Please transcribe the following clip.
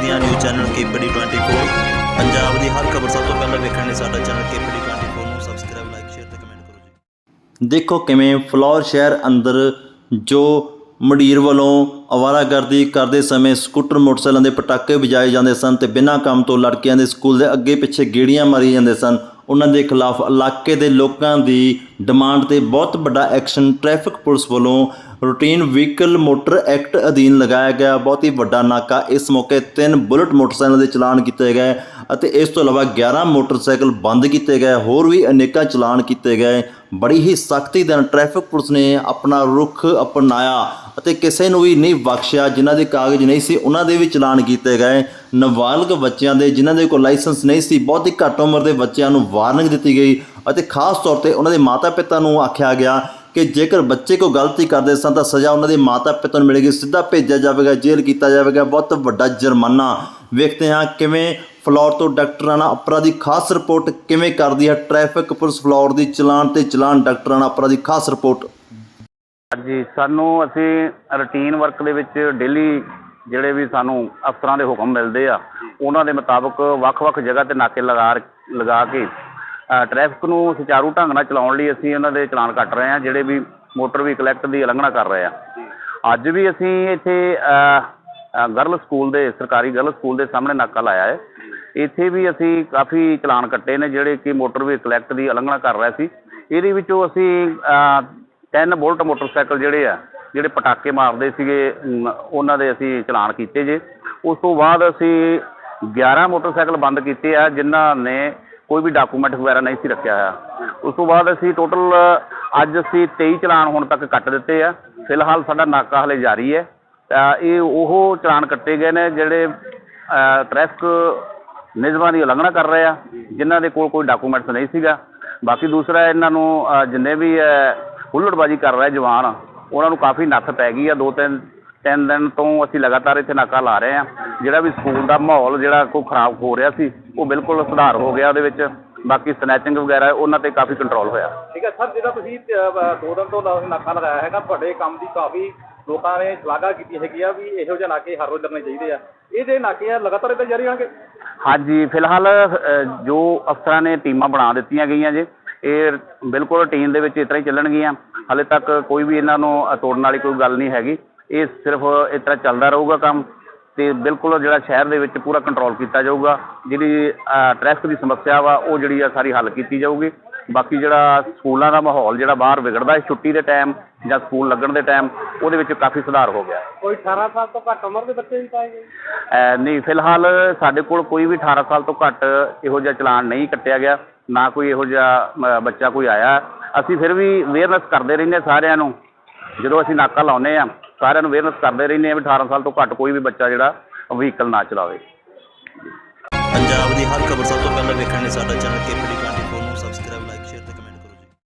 ਪੰਜਾਬ ਦੀਆਂ news channel KPD 24 Punjab ਦੀ ਹਰ ਖਬਰ ਸਭ ਤੋਂ ਪਹਿਲਾਂ ਵੇਖਣ ਲਈ ਸਾਡਾ ਚੈਨਲ ਕੇਪੀਡੀ 24 ਨੂੰ ਸਬਸਕ੍ਰਾਈਬ ਲਾਈਕ ਸ਼ੇਅਰ ਤੇ ਕਮੈਂਟ ਕਰੋ ਜੀ। ਦੇਖੋ ਕਿਵੇਂ ਫਲੋਰ ਸ਼ਹਿਰ ਅੰਦਰ ਜੋ ਮੰਡੀਰ ਵੱਲੋਂ ਅਵਾਰਾਗਰਦੀ ਕਰਦੇ ਸਮੇਂ ਸਕੂਟਰ, ਮੋਟਰਸਾਈਕਲਾਂ ਦੇ ਪਟਾਕੇ ਵਜਾਏ ਜਾਂਦੇ ਸਨ ਤੇ ਬਿਨਾਂ ਕੰਮ ਤੋਂ ਲੜਕੀਆਂ ਦੇ ਸਕੂਲ ਦੇ ਅੱਗੇ ਪਿੱਛੇ ਗੇੜੀਆਂ ਮਾਰੀ ਜਾਂਦੇ ਸਨ ਉਹਨਾਂ ਦੇ ਖਿਲਾਫ ਇਲਾਕੇ ਦੇ ਲੋਕਾਂ ਦੀ ਡਿਮਾਂਡ ਤੇ ਬਹੁਤ ਵੱਡਾ ਐਕਸ਼ਨ ਟ੍ਰੈਫਿਕ ਪੁਲਿਸ ਵੱਲੋਂ ਰੂਟੀਨ ਵਹੀਕਲ ਮੋਟਰ ਐਕਟ ਅਧੀਨ ਲਗਾਇਆ ਗਿਆ। ਬਹੁਤ ਹੀ ਵੱਡਾ ਨਾਕਾ ਇਸ ਮੌਕੇ ਤਿੰਨ ਬੁਲਟ ਮੋਟਰਸਾਈਕਲਾਂ ਦੇ ਚਲਾਨ ਕੀਤੇ ਗਏ ਅਤੇ ਇਸ ਤੋਂ ਇਲਾਵਾ 11 ਮੋਟਰਸਾਈਕਲ ਬੰਦ ਕੀਤੇ ਗਏ, ਹੋਰ ਵੀ ਅਨੇਕਾਂ ਚਲਾਨ ਕੀਤੇ ਗਏ। ਬੜੀ ਹੀ ਸਖਤੀ ਨਾਲ ਟ੍ਰੈਫਿਕ ਪੁਲਿਸ ਨੇ ਆਪਣਾ ਰੁਖ ਅਪਣਾਇਆ। ਅਤੇ ਕਿਸੇ ਨੂੰ ਵੀ ਨਹੀਂ ਬਖਸ਼ਿਆ, ਜਿਨ੍ਹਾਂ ਦੇ ਕਾਗਜ਼ ਨਹੀਂ ਸੀ, ਉਹਨਾਂ ਦੇ ਵੀ ਚਲਾਨ ਕੀਤੇ ਗਏ। ਨਾਬਾਲਗ ਬੱਚਿਆਂ ਦੇ, ਜਿਨ੍ਹਾਂ ਦੇ ਕੋਲ ਲਾਇਸੈਂਸ ਨਹੀਂ ਸੀ, ਬਹੁਤ ਹੀ ਘੱਟ ਉਮਰ ਦੇ ਬੱਚਿਆਂ ਨੂੰ ਵਾਰਨਿੰਗ ਦਿੱਤੀ ਗਈ ਅਤੇ ਖਾਸ ਤੌਰ ਤੇ ਉਹਨਾਂ ਦੇ ਮਾਤਾ-ਪਿਤਾ ਨੂੰ ਆਖਿਆ ਗਿਆ ਕਿ ਜੇਕਰ ਬੱਚੇ ਕੋਈ ਗਲਤੀ ਕਰਦੇ ਸਨ, ਤਾਂ ਸਜ਼ਾ ਉਹਨਾਂ ਦੇ ਮਾਤਾ-ਪਿਤਾ ਨੂੰ ਮਿਲੇਗੀ। ਸਿੱਧਾ ਭੇਜਿਆ ਜਾਵੇਗਾ, ਜੇਲ੍ਹ ਕੀਤਾ ਜਾਵੇਗਾ। ਬਹੁਤ ਵੱਡਾ ਜੁਰਮਾਨਾ। ਵੇਖਦੇ ਹਾਂ ਕਿਵੇਂ ਫਲੋਰ ਤੋਂ ਡਾਕਟਰਾਨਾ ਅਪਰਾ ਦੀ ਖਾਸ ਰਿਪੋਰਟ ਕਿਵੇਂ ਕਰਦੀ ਹੈ। ਟ੍ਰੈਫਿਕ ਪੁਲਿਸ ਫਲੋਰ ਦੀ ਚਲਾਨ ਤੇ ਚਲਾਨ ਡਾਕਟਰਾਨਾ ਅਪਰਾ ਦੀ ਖਾਸ ਰਿਪੋਰਟ। ਹਾਂਜੀ ਸਾਨੂੰ ਅਸੀਂ ਰੂਟੀਨ ਵਰਕ ਦੇ ਵਿੱਚ ਡੇਲੀ ਜਿਹੜੇ ਵੀ ਸਾਨੂੰ ਅਫਸਰਾਂ ਦੇ ਹੁਕਮ ਮਿਲਦੇ ਆ ਉਹਨਾਂ ਦੇ ਮੁਤਾਬਕ ਵੱਖ-ਵੱਖ ਜਗ੍ਹਾ ਤੇ ਨਾਕੇ ਲਗਾ ਲਗਾ ਕੇ ਟ੍ਰੈਫਿਕ ਨੂੰ ਸੁਚਾਰੂ ਢੰਗ ਨਾਲ ਚਲਾਉਣ ਲਈ ਅਸੀਂ ਉਹਨਾਂ ਦੇ ਚਲਾਨ ਕੱਟ ਰਹੇ ਹਾਂ ਜਿਹੜੇ ਵੀ ਮੋਟਰ ਵਹੀਕਲ ਐਕਟ ਦੀ ਉਲੰਘਣਾ ਕਰ ਰਹੇ ਆ। ਅੱਜ ਵੀ ਅਸੀਂ ਇੱਥੇ ਗਰਲ ਸਕੂਲ ਦੇ ਸਰਕਾਰੀ ਗਰਲ ਸਕੂਲ ਦੇ ਸਾਹਮਣੇ ਨਾਕਾ ਲਾਇਆ ਹੈ। ਇੱਥੇ ਵੀ ਅਸੀਂ ਕਾਫੀ ਚਲਾਨ ਕੱਟੇ ਨੇ ਜਿਹੜੇ ਕਿ ਮੋਟਰ ਵਹੀਕਲ ਐਕਟ ਦੀ ਉਲੰਘਣਾ ਕਰ ਰਹੇ ਸੀ। ਇਹਦੇ ਵਿੱਚੋਂ ਅਸੀਂ ਤਿੰਨ ਬੁਲਟ ਮੋਟਰਸਾਈਕਲ ਜਿਹੜੇ ਆ ਜਿਹੜੇ ਪਟਾਕੇ ਮਾਰਦੇ ਸੀਗੇ ਉਹਨਾਂ ਦੇ ਅਸੀਂ ਚਲਾਨ ਕੀਤੇ ਜੇ। ਉਸ ਤੋਂ ਬਾਅਦ ਅਸੀਂ 11 ਮੋਟਰਸਾਈਕਲ ਬੰਦ ਕੀਤੇ ਆ ਜਿਨ੍ਹਾਂ ਨੇ ਕੋਈ ਵੀ ਡਾਕੂਮੈਂਟ ਵਗੈਰਾ ਨਹੀਂ ਸੀ ਰੱਖਿਆ ਹੋਇਆ। ਉਸ ਤੋਂ ਬਾਅਦ ਅਸੀਂ ਟੋਟਲ ਅੱਜ ਅਸੀਂ 23 ਚਲਾਨ ਹੁਣ ਤੱਕ ਕੱਟ ਦਿੱਤੇ ਆ। ਫਿਲਹਾਲ ਸਾਡਾ ਨਾਕਾ ਹਲੇ ਜਾਰੀ ਹੈ। ਇਹ ਉਹ ਚਲਾਨ ਕੱਟੇ ਗਏ ਨੇ ਜਿਹੜੇ ਟ੍ਰੈਫਿਕ ਨਿਯਮਾਂ ਦੀ ਉਲੰਘਣਾ ਕਰ ਰਹੇ ਆ ਜਿਨ੍ਹਾਂ ਦੇ ਕੋਲ ਕੋਈ ਡਾਕੂਮੈਂਟਸ ਨਹੀਂ ਸੀਗਾ। ਬਾਕੀ ਦੂਸਰਾ ਇਹਨਾਂ ਨੂੰ ਜਿੰਨੇ ਵੀ ਅ, ਹੁੱਲੜਬਾਜੀ ਕਰ ਰਹੇ ਜਵਾਨ। ਉਹਨਾਂ ਨੂੰ ਕਾਫੀ ਨੱਥ ਪੈ ਗਈ ਆ। ਦੋ ਤਿੰਨ ਤਿੰਨ ਦਿਨ ਤੋਂ ਅਸੀਂ ਲਗਾਤਾਰ ਇੱਥੇ ਨਾਕਾ ਲਾ ਰਹੇ ਆ। ਜਿਹੜਾ ਵੀ ਸਕੂਲ ਦਾ ਮਾਹੌਲ ਜਿਹੜਾ ਕੋਈ ਖਰਾਬ ਹੋ ਰਿਹਾ ਸੀ ਉਹ ਬਿਲਕੁਲ ਸੁਧਾਰ ਹੋ ਗਿਆ ਉਹਦੇ ਵਿੱਚ। ਬਾਕੀ ਸਨੈਚਿੰਗ ਵਗੈਰਾ ਉਹਨਾਂ ਤੇ ਕਾਫੀ ਕੰਟਰੋਲ ਹੋਇਆ। ਠੀਕ ਹੈ ਸਰ ਜਿਹੜਾ ਤੁਸੀਂ ਅਹ, ਦੋ ਦਿਨ ਤੋਂ ਨਾਕਾ ਲਗਾਇਆ ਹੈਗਾ ਤੁਹਾਡੇ ਕੰਮ ਦੀ ਕਾਫੀ ਲੋਕਾਂ ਨੇ ਸ਼ਲਾਘਾ ਕੀਤੀ ਹੈਗੀ ਆ ਵੀ ਇਹੋ ਜਿਹੇ ਨਾਕੇ ਹਰ ਰੋਜ਼ ਲੱਗਣੇ ਚਾਹੀਦੇ ਆ। ਇਹ ਜਿਹੜੇ ਨਾਕੇ ਆ ਲਗਾਤਾਰ ਇਦਾਂ ਜਾਰੀ ਰਹਿਣਗੇ? ਹਾਂਜੀ ਫਿਲਹਾਲ ਜੋ ਅਫਸਰਾਂ ਨੇ ਟੀਮਾਂ ਬਣਾ ਦਿੱਤੀਆਂ ਗਈਆਂ ਜੇ ਇਹ ਬਿਲਕੁਲ ਰੂਟੀਨ ਦੇ ਵਿੱਚ ਇਸ ਤਰ੍ਹਾਂ ਹੀ ਚੱਲਣਗੀਆਂ। ਹਾਲੇ ਤੱਕ ਕੋਈ ਵੀ ਇਹਨਾਂ ਨੂੰ ਤੋੜਨ ਵਾਲੀ ਕੋਈ ਗੱਲ ਨਹੀਂ ਹੈਗੀ। ਇਹ ਸਿਰਫ ਇਸ ਤਰ੍ਹਾਂ ਚੱਲਦਾ ਰਹੂਗਾ ਕੰਮ ਅਤੇ ਬਿਲਕੁਲ ਜਿਹੜਾ ਸ਼ਹਿਰ ਦੇ ਵਿੱਚ ਪੂਰਾ ਕੰਟਰੋਲ ਕੀਤਾ ਜਾਊਗਾ। ਜਿਹੜੀ ਟ੍ਰੈਫਿਕ ਦੀ ਸਮੱਸਿਆ ਵਾ, ਉਹ ਜਿਹੜੀ ਆ ਸਾਰੀ ਹੱਲ ਕੀਤੀ ਜਾਊਗੀ। ਬਾਕੀ ਜਿਹੜਾ ਸਕੂਲਾਂ ਦਾ ਮਾਹੌਲ ਜਿਹੜਾ ਬਾਹਰ ਵਿਗੜਦਾ ਹੈ ਛੁੱਟੀ ਦੇ ਟਾਈਮ ਜਾਂ ਸਕੂਲ ਲੱਗਣ ਦੇ ਟਾਈਮ ਉਹਦੇ ਵਿੱਚ ਕਾਫੀ ਸੁਧਾਰ ਹੋ ਗਿਆ। ਕੋਈ 18 ਸਾਲ ਤੋਂ ਘੱਟ ਉਮਰ ਦੇ ਬੱਚੇ ਵੀ ਪਾਏ ਗਏ ਨਹੀਂ ਫਿਲਹਾਲ ਸਾਡੇ ਕੋਲ ਕੋਈ ਵੀ 18 ਸਾਲ ਤੋਂ ਘੱਟ ਇਹੋ ਜਿਹਾ ਚਲਾਨ ਨਹੀਂ ਕੱਟਿਆ ਗਿਆ ਨਾ ਕੋਈ ਇਹੋ ਜਿਹਾ ਬੱਚਾ ਕੋਈ ਆਇਆ। ਅਸੀਂ ਫਿਰ ਵੀ ਅਵੇਅਰਨੈਸ ਕਰਦੇ ਰਹਿੰਦੇ ਹਾਂ ਸਾਰਿਆਂ ਨੂੰ। ਜਦੋਂ ਅਸੀਂ ਨਾਕਾ ਲਾਉਂਦੇ ਆ ਸਾਰਿਆਂ ਨੂੰ ਅਵੇਅਰਨੈਸ ਕਰਦੇ ਰਹਿੰਦੇ ਆ ਵੀ 18 ਸਾਲ ਤੋਂ ਘੱਟ ਕੋਈ ਵੀ ਬੱਚਾ ਜਿਹੜਾ ਵਹੀਕਲ ਨਾ ਚਲਾਵੇ। ਖਬਰ ਸਭ ਤੋਂ ਪਹਿਲਾਂ ਵੇਖਣ ਲਈ ਸਾਡਾ ਚੈਨਲ ਕੇਪੀਡੀ 24 ਨੂੰ ਸਬਸਕ੍ਰਾਈਬ ਲਾਈਕ ਸ਼ੇਅਰ ਤੇ